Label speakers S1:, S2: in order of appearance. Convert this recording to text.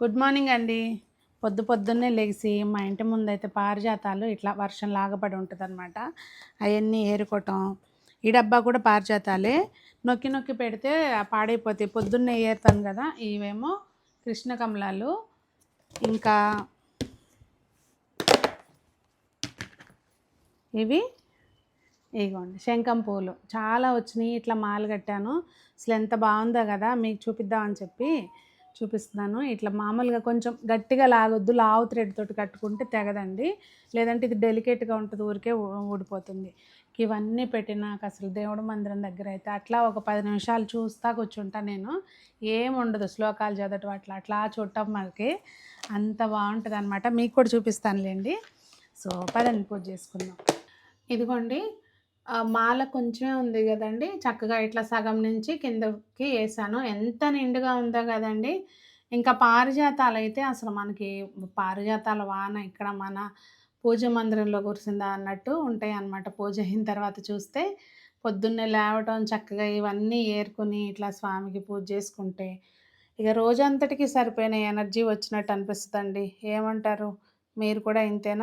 S1: Good morning అండి. పొద్దు పొద్దున్నే లేచి మా ఇంటి ముందు అయితే పారిజాతాలు ఇట్లా వర్షం లాగబడి ఉంటుంది అనమాట అవన్నీ ఏరుకోవటం. ఈ డబ్బా కూడా పారిజాతాలే. నొక్కి నొక్కి పెడితే పాడైపోతాయి. పొద్దున్నే ఏరుతాను కదా ఇవేమో కృష్ణ కమలాలు. ఇంకా ఇవి ఇగోండి శంఖం పూలు. చాలా వచ్చినాయి. ఇట్లా మాలు కట్టాను. అసలు ఎంత బాగుందో కదా మీకు చూపిద్దామని చెప్పి చూపిస్తున్నాను. ఇట్లా మామూలుగా కొంచెం గట్టిగా లాగొద్దు లావు థ్రెడ్ తోటి కట్టుకుంటే తెగదండి. లేదంటే ఇది డెలికేట్గా ఉంటుంది ఊరికే ఊడిపోతుంది. ఇవన్నీ పెట్టినాక అసలు దేవుడి మందిరం దగ్గర అయితే అట్లా ఒక పది నిమిషాలు చూస్తా కూర్చుంటా నేను. ఏముండదు శ్లోకాలు చదవటం అట్లా అట్లా చూడటం మనకి అంత బాగుంటుంది అనమాట మీకు కూడా చూపిస్తానులేండి. సో పదండి పూజ చేసుకుందాం. ఇదిగోండి ఆ మాల కొంచెమే ఉంది కదండి. చక్కగా ఇట్లా సగం నుంచి కిందకి వేసాను ఎంత నిండుగా ఉందో కదండి. ఇంకా పారిజాతాలు అయితే అసలు మనకి పారిజాతాల వాన ఇక్కడ మన పూజ మందిరంలో కురిసిందా అన్నట్టు ఉంటాయి అన్నమాట పూజ అయిన తర్వాత చూస్తే పొద్దున్నే లేవటం చక్కగా ఇవన్నీ ఏరుకుని ఇట్లా స్వామికి పూజ చేసుకుంటే ఇక రోజంతటికి సరిపోయిన ఎనర్జీ వచ్చినట్టు అనిపిస్తుందండి. ఏమంటారు? మీరు కూడా ఇంతేనా?